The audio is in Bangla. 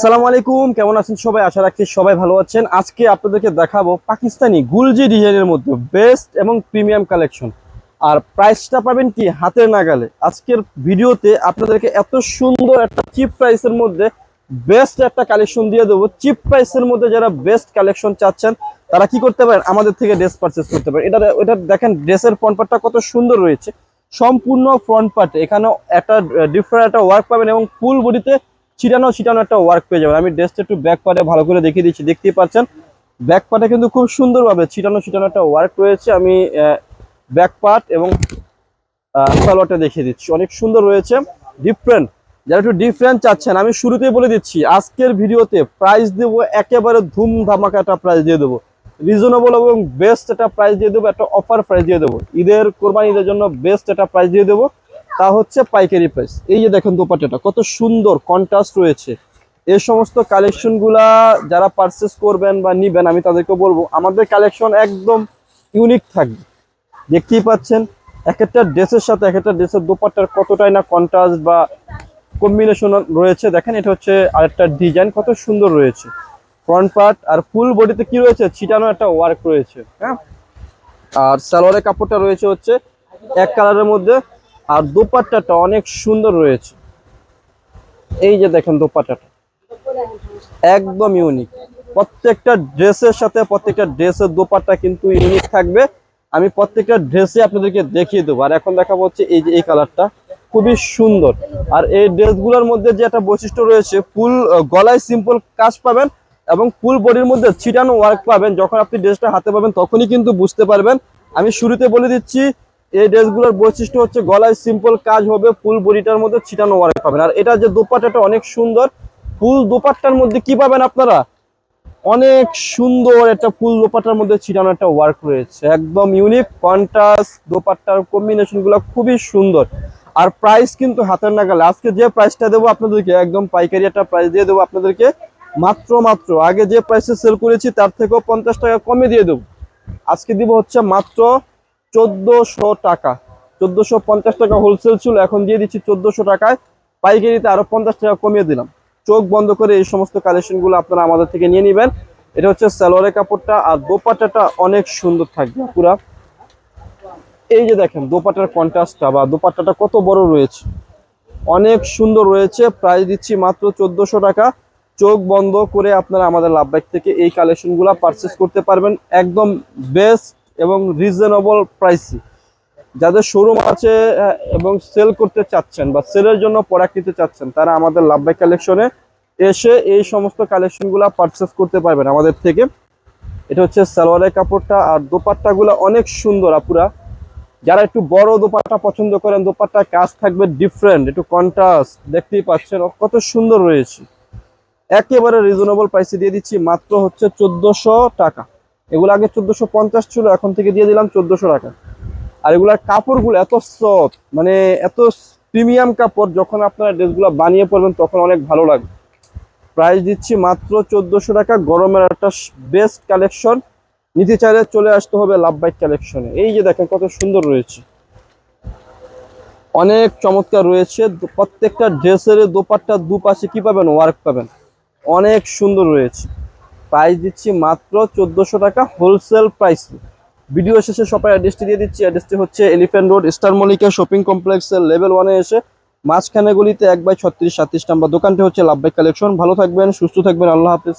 আসসালামু আলাইকুম, কেমন আছেন সবাই? আশা রাখছি সবাই ভালো আছেন। আজকে আপনাদেরকে দেখাবো পাকিস্তানি গুলজি ডিজাইনের মধ্যে বেস্ট এবং প্রিমিয়াম কালেকশন আর প্রাইসটা পাবেন কি হাতের নাগালে। আজকের ভিডিওতে আপনাদেরকে এত সুন্দর একটা চিপ প্রাইসের মধ্যে বেস্ট একটা কালেকশন দিয়ে দেবো। চিপ প্রাইসের মধ্যে যারা বেস্ট কালেকশন চাচ্ছেন, তারা কি করতে পারেন? আমাদের থেকে ড্রেস পারচেস করতে পারেন। এটা এটা দেখেন ড্রেসের ফ্রন্ট পার্টটা কত সুন্দর রয়েছে। সম্পূর্ণ ফ্রন্ট পার্ট এখানে একটা ডিফারেন্ট একটা ওয়ার্ক পাবেন এবং ফুল বডিতে ছিটানো ছিটানো একটা ওয়ার্ক পেয়ে যাবেন। আমি ড্রেসটা একটু ব্যাক পার্টে ভালো করে দেখিয়ে দিচ্ছি, দেখতেই পাচ্ছেন? ব্যাক পার্টে কিন্তু খুব সুন্দরভাবে ছিটানো ছিটানো একটা ওয়ার্ক রয়েছে। আমি ব্যাক পার্ট এবং সালোয়ারটা দেখিয়ে দিচ্ছি। অনেক সুন্দর রয়েছে। ডিফারেন্ট যারা একটু ডিফারেন্ট চাচ্ছেন, আমি শুরুতেই বলে দিচ্ছি, আজকের ভিডিওতে প্রাইস দেবো একেবারে ধুম ধামাকা একটা প্রাইস দিয়ে দেবো। রিজনেবল এবং বেস্ট একটা প্রাইস দিয়ে দেবো, একটা অফার প্রাইস দিয়ে দেবো। ঈদের কোরবানি ঈদের জন্য বেস্ট একটা প্রাইস দিয়ে দেবো। তা হচ্ছে পাইকারি প্রাইস এই যে দেখেন দোপাট্টাটা, কত সুন্দর কন্ট্রাস্ট রয়েছে। এই সমস্ত কালেকশনগুলা যারা পারচেস করবেন বা নিবেন, আমি তাদেরকে বলব, আমাদের কালেকশন একদম ইউনিক থাকবে। দেখতেই পাচ্ছেন, এক একটা ড্রেসের সাথে এক একটা ড্রেসের দোপাট্টার কতটাই না কন্ট্রাস্ট বা কম্বিনেশন রয়েছে। দেখেন, এটা হচ্ছে আরেকটা ডিজাইন কত সুন্দর রয়েছে। ফ্রন্ট পার্ট আর ফুল বডিতে কি রয়েছে? ছিটানো একটা ওয়ার্ক রয়েছে হ্যাঁ? আর সালোয়ারের কাপড়টা রয়েছে হচ্ছে এক কালারের মধ্যে আর দোপাট্টাটা অনেক সুন্দর রয়েছে। এই যে দেখেন দোপাট্টাটা। একদম ইউনিক প্রত্যেকটা ড্রেসের সাথে প্রত্যেকটা ড্রেসের দোপাট্টা কিন্তু ইউনিক থাকবে। আমি প্রত্যেকটা ড্রেসে আপনাদেরকে দেখিয়ে দেবো। আর এখন দেখা হচ্ছে এই যে এই কালারটা। খুবই সুন্দর। আর এই ড্রেসগুলোর মধ্যে যে একটা বৈশিষ্ট্য রয়েছে, ফুল গলায় সিম্পল কাজ পাবেন এবং ফুল বডির মধ্যে ছিটানো ওয়ার্ক পাবেন। যখন আপনি ড্রেসটা হাতে পাবেন, তখনই কিন্তু বুঝতে পারবেন। আমি শুরুতে বলে দিচ্ছি এই ড্রেসগুলোর বৈশিষ্ট্য হচ্ছে গলায় সিম্পল কাজ হবে ফুল বডিটার মধ্যে ছিটানো ওয়ার্ক পাবেন। আর এটা যে দোপাট্টাটা অনেক সুন্দর ফুল দোপাট্টার মধ্যে কি পাবেন আপনারা? অনেক সুন্দর একটা ফুল দোপাট্টার মধ্যে ছিটানো একটা ওয়ার্ক রয়েছে। একদম ইউনিক কন্ট্রাস্ট দোপাট্টার কম্বিনেশনগুলো খুবই সুন্দর। আর প্রাইস কিন্তু হাতের নাগালে। আজকে যে প্রাইসটা দেবো আপনাদেরকে, একদম পাইকারি একটা প্রাইস দিয়ে দেবো আপনাদেরকে। মাত্র মাত্র। আগে যে প্রাইসে সেল করেছি, তার থেকেও পঞ্চাশ টাকা কমে দিয়ে দেবো। আজকে দিব হচ্ছে মাত্র চোদ্দোশো টাকা। চোদ্দোশো পঞ্চাশ টাকা হোলসেল ছিল, এখন দিয়ে দিচ্ছি চোদ্দোশো টাকায়। পাইকারিতে আরও পঞ্চাশ টাকা কমিয়ে দিলাম। চোখ বন্ধ করে এই সমস্ত কালেকশনগুলো আপনারা আমাদের থেকে নিয়ে নেবেন। এটা হচ্ছে সালোয়ারের কাপড়টা আর দোপাট্টাটা অনেক সুন্দর থাকবে পুরা এই যে দেখেন দোপাটার কন্ট্রাস্টটা বা দোপাট্টাটা কত বড় রয়েছে। অনেক সুন্দর রয়েছে প্রাইস দিচ্ছি মাত্র চোদ্দোশো টাকা। চোখ বন্ধ করে আপনারা আমাদের লাভবাইক থেকে এই কালেকশনগুলো পারচেস করতে পারবেন। একদম বেস্ট এবং রিজনেবল প্রাইসি যাদের শোরুম আছে এবং সেল করতে চাচ্ছেন বা সেলের জন্য প্রোডাক্ট নিতে চাচ্ছেন, তারা আমাদের লাভবাই কালেকশনে এসে এই সমস্ত কালেকশনগুলো পারচেস করতে পারবেন আমাদের থেকে। এটা হচ্ছে সালোয়ারের কাপড়টা আর দোপাট্টাগুলো অনেক সুন্দর আপুরা। যারা একটু বড় দোপাট্টা পছন্দ করেন, দোপাট্টার কাজ থাকবে ডিফারেন্ট একটু কন্ট্রাস্ট দেখতেই পাচ্ছেন কত সুন্দর রয়েছে। একেবারে রিজনেবল প্রাইসে দিয়ে দিচ্ছি, মাত্র হচ্ছে চোদ্দোশো টাকা। এগুলো আগে চোদ্দোশো পঞ্চাশ ছিল, এখন থেকে দিয়ে দিলাম চোদ্দোশো টাকা। আর এগুলার কাপড়গুলো এত সফট মানে এত প্রিমিয়াম কাপড়, যখন আপনারা ড্রেসগুলো বানিয়ে পড়বেন তখন অনেক ভালো লাগবে। প্রাইস দিচ্ছি মাত্র চোদ্দোশো টাকা, গরমের একটা বেস্ট কালেকশন নিতে চাইলে চলে আসতে হবে লাভ বাইক কালেকশনে এই যে দেখেন কত সুন্দর রয়েছে। অনেক চমৎকার রয়েছে। প্রত্যেকটা ড্রেসের দোপাট্টা দুপাশে কি পাবেন ওয়ার্ক পাবেন? অনেক সুন্দর রয়েছে। প্রাইস দিচ্ছি মাত্র চোদ্দোশো টাকা হোলসেল প্রাইস ভিডিও শেষে সবাই অ্যাড্রেসটি দিয়ে দিচ্ছি। অ্যাড্রেসটি হচ্ছে elephant road star Mallika shopping কমপ্লেক্সের লেভেল ওয়ানে এসে মাঝখানে গুলিতে এক বাই ছত্রিশ সাতত্রিশ নাম্বার দোকানটি হচ্ছে লাভবাই কালেকশন ভালো থাকবেন, সুস্থ থাকবেন, আল্লাহ হাফিজ।